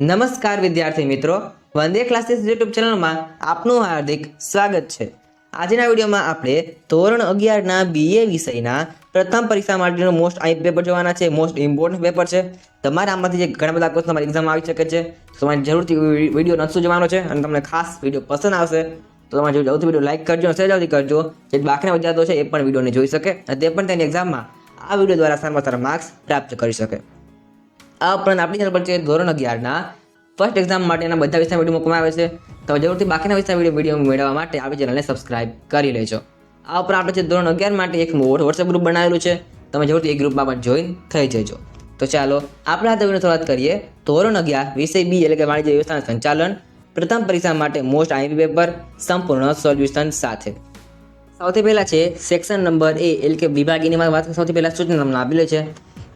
નમસ્કાર વિદ્યાર્થી મિત્રો, વંદે ક્લાસીસ યુટ્યુબ ચેનલમાં આપનું હાર્દિક સ્વાગત છે. આજના વિડીયોમાં આપણે ધોરણ અગિયારના બીએ વિષયના પ્રથમ પરીક્ષા માટેનું મોસ્ટ આઈ પેપર જોવાના છે મોસ્ટ ઇમ્પોર્ટન્ટ પેપર છે. તમારા આમાંથી જે ઘણા બધા ક્વેશ્ચન તમારી એક્ઝામ આવી શકે છે, તો તમારે જરૂરથી વીડિયો નચું જોવાનો છે અને તમને ખાસ વીડિયો પસંદ આવશે, તો તમારે જરૂરથી વીડિયો લાઇક કરજો અને સહેજાવથી કરજો જે બાકીના વિદ્યાર્થીઓ છે એ પણ વિડીયોને જોઈ શકે અને તે પણ તેની એક્ઝામમાં આ વીડિયો દ્વારા સારામાં સારા માર્ક્સ પ્રાપ્ત કરી શકે. આ ઉપરાંત આપણી ચેનલ પર છે ધોરણ અગિયારના ફર્સ્ટ એક્ઝામ માટેના બધા વિષય વીડિયો મૂકવામાં આવે છે તમે જરૂરથી બાકીના વિષય વીડિયો વીડિયો મેળવવા માટે આપણી ચેનલને સબસ્ક્રાઇબ કરી લેજો. આ ઉપરાંત આપણે છે ધોરણ અગિયાર માટે એક વોટ્સએપ ગ્રુપ બનાવેલું છે, તમે જરૂરથી એ ગ્રુપમાં પણ જોઈન થઈ જજો. તો ચાલો, આપણે આ વીડિયો શરૂઆત કરીએ. ધોરણ અગિયાર, વિષય બી એટલે કે વાણિજ્ય વ્યવસ્થાનું સંચાલન, પ્રથમ પરીક્ષા માટે મોસ્ટ આઈપી પેપર સંપૂર્ણ સોલ્યુશન સાથે. સૌથી પહેલાં છે સેક્શન નંબર એ એટલે કે વિભાગીની વાત સૌથી પહેલાં સૂચના તમને આપેલી છે.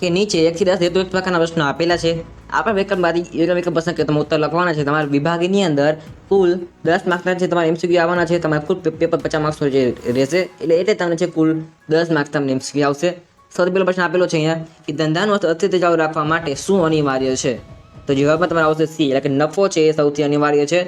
કે નીચે એકથી દસ હેતુ એક પ્રકારના પ્રશ્નો આપેલા છે. આપણા વિકલ્પમાંથી એક વિકલ્પ પસંદ કરી તમે ઉત્તર લખવાના છે. તમારા વિભાગની અંદર કુલ દસ માર્ક્સના છે. તમારે એમસીક્યુ આવવાના છે. તમારે કુલ પેપર પચાસ માર્ક્સનું જે રહેશે, એટલે એટલે તમને છે કુલ દસ માર્ક્સ તમને એમસીક્યુ આવશે. સૌથી પહેલો પ્રશ્ન આપેલો છે અહીંયા કે ધંધાનું અસ્તિત્વ ચાલુ રાખવા માટે શું અનિવાર્ય છે? તો જવાબમાં તમારે આવશે સી એટલે કે નફો છે એ સૌથી અનિવાર્ય છે.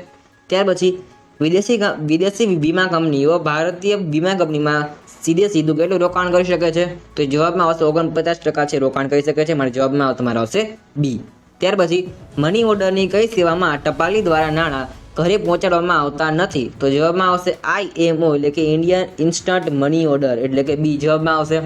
ત્યાર પછી વિદેશી વિદેશી વીમા કંપનીઓ ભારતીય વીમા કંપનીમાં સીધે સીધું કેટલું રોકાણ કરી શકે છે? તો જવાબમાં આવશે ઓગણપચાસ ટકા છે, રોકાણ કરી શકે છે. મારા જવાબમાં તમારે આવશે બી ત્યાર પછી મની ઓર્ડરની કઈ સેવામાં ટપાલી દ્વારા નાણાં ઘરે પહોંચાડવામાં આવતા નથી? તો જવાબમાં આવશે આઈએમઓ એટલે કે ઇન્ડિયન ઇન્સ્ટન્ટ મની ઓર્ડર એટલે કે બી જવાબમાં આવશે.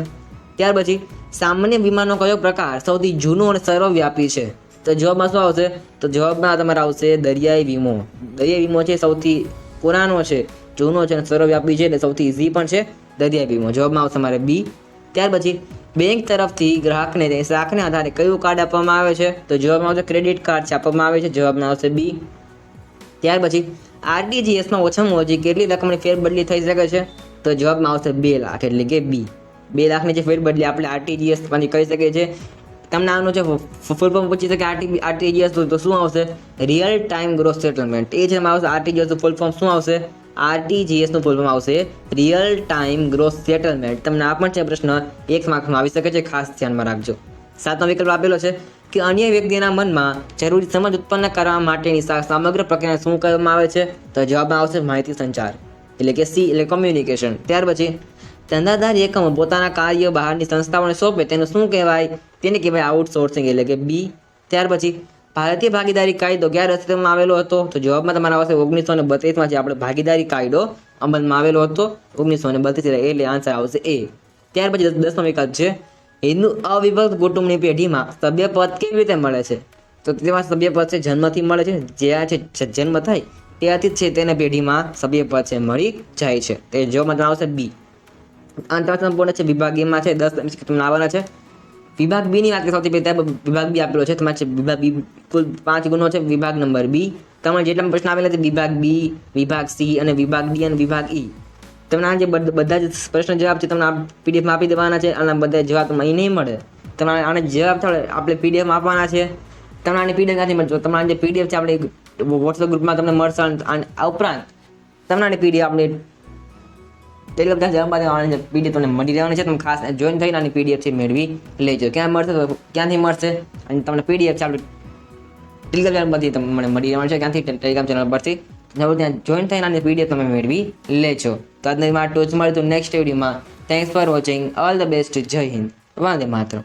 ત્યાર પછી, સામાન્ય વીમાનો કયો પ્રકાર સૌથી જૂનો અને સર્વવ્યાપી છે? તો જવાબમાં શું આવશે? તો જવાબમાં તમારે આવશે દરિયાઈ વીમો. દરિયાઈ વીમો છે સૌથી પુરાનો છે, જૂનો છે અને સર્વવ્યાપી છે, એટલે સૌથી ઇઝી પણ છે. દરિયાઈ વીમો જવાબમાં આવશે તમારે બી. ત્યાર પછી બેંક તરફથી ગ્રાહકને તે શાખને આધારે કયું કાર્ડ આપવામાં આવે છે? તો જવાબમાં આવશે ક્રેડિટ કાર્ડ આપવામાં આવે છે. જવાબમાં આવશે બી. ત્યાર પછી આરટીજીએસમાં ઓછામાં ઓછી કેટલી રકમની ફેરબદલી થઈ શકે છે? તો જવાબમાં આવશે બે લાખ એટલે કે બી. બે લાખની જે ફેરબદલી આપણે આરટીજીએસમાંથી કરી શકીએ છીએ. તમને આનું છે ફૂલ ફોર્મ પૂછી શકે આરટી આરટીજીએસ તો શું આવશે? રિયલ ટાઈમ ગ્રોથ સેટલમેન્ટ એ એમાં આવશે આરટીજીએસ ફૂલ ફોર્મ શું આવશે? આરટીજીએસનું ફૂલ ફોર્મ આવશે. રિયલ ટાઈમ ગ્રોથ સેટલમેન્ટ તમને આ પણ છે પ્રશ્ન. એક માર્ક્સમાં આવી શકે છે. ખાસ ધ્યાનમાં રાખજો. સાતમો વિકલ્પ આપેલો છે કે અન્ય વ્યક્તિના મનમાં જરૂરી સમજ ઉત્પન્ન કરવા માટેની સમગ્ર પ્રક્રિયાને શું કહેવામાં આવે છે? તો જવાબમાં આવશે માહિતી સંચાર. એટલે કે સી એટલે કોમ્યુનિકેશન ત્યાર પછી ધંધાધારી એકમો પોતાના કાર્ય બહારની સંસ્થાઓને સોંપે, તેનું શું કહેવાય? તેને કહેવાય આઉટસોર્સિંગ એટલે કે બી ત્યાર પછી ભારતીય ભાગીદારી કાયદો ક્યારે અસ્તિત્વમાં આવેલો હતો તો જવાબમાં તમારા પાસે ઓગણીસો ને બત્રીસમાં જે આપણે ભાગીદારી કાયદો અમલમાં આવેલો હતો ઓગણીસો ને બત્રીસ એટલે આન્સર આવશે એ ત્યાર પછી દસ- દસમો વિકલ્પ છે હિન્દુ અવિભક્ત કુટુંબની પેઢીમાં સભ્યપદ કેવી રીતે મળે છે તો તેમાં સભ્યપદ છે જન્મથી મળે છે જ્યાં છે જન્મ થાય ત્યાંથી જ છે તેને પેઢીમાં સભ્યપદ છે મળી જાય છે તે તમારે આવશે બી આંતરસંપૂર્ણ છે વિભાગીયમાં છે દસ તમને આવવાના છે વિભાગ બીની વાત કરીએ, સૌથી પહેલાં વિભાગ બી આપેલો છે તમારે વિભાગ બી કુલ પાંચ ગુનો છે, વિભાગ નંબર બી તમારે જેટલા પ્રશ્ન આવેલા છે, વિભાગ બી વિભાગ સી અને વિભાગ ડી અને વિભાગ ઈ તમને આ જે બધ- જ પ્રશ્ન જવાબ છે, તમને આ પીડીએફમાં આપી દેવાના છે, અને બધા જવાબ તમને અહીં નહીં મળે. તમારે આને જવાબ થાય આપણે પીડીએફમાં આપવાના છે. તમને આની પીડીએફ નથી મળતો તમારે જે પીડીએફ છે, આપણે વોટ્સઅપ ગ્રુપમાં તમને મળશે આ ઉપરાંત, તમને આની પીડીએફ આપણે ટેલિગ્રામ ત્યાં જવા માટે પીડીએફ તમને મળી રહેવાની છે. તમે ખાસ જોઈન થઈને આની પીડીએફ છે મેળવી લેજો. ક્યાં મળશે તો ક્યાંથી મળશે? અને તમને પીડીએફ છે આપણે ટેલિગ્રામ ચેનલમાંથી તમને મળી રહેવાનું છે. ક્યાંથી? ટેલિગ્રામ ચેનલ પરથી. જરૂર ત્યાં જોઈન થઈને આની પીડીએફ તમે મેળવી લેજો. તો આજની માટે મળે તો નેક્સ્ટ વિડીયોમાં thanks for watching all the best Jai Hind. વાંધે માત્ર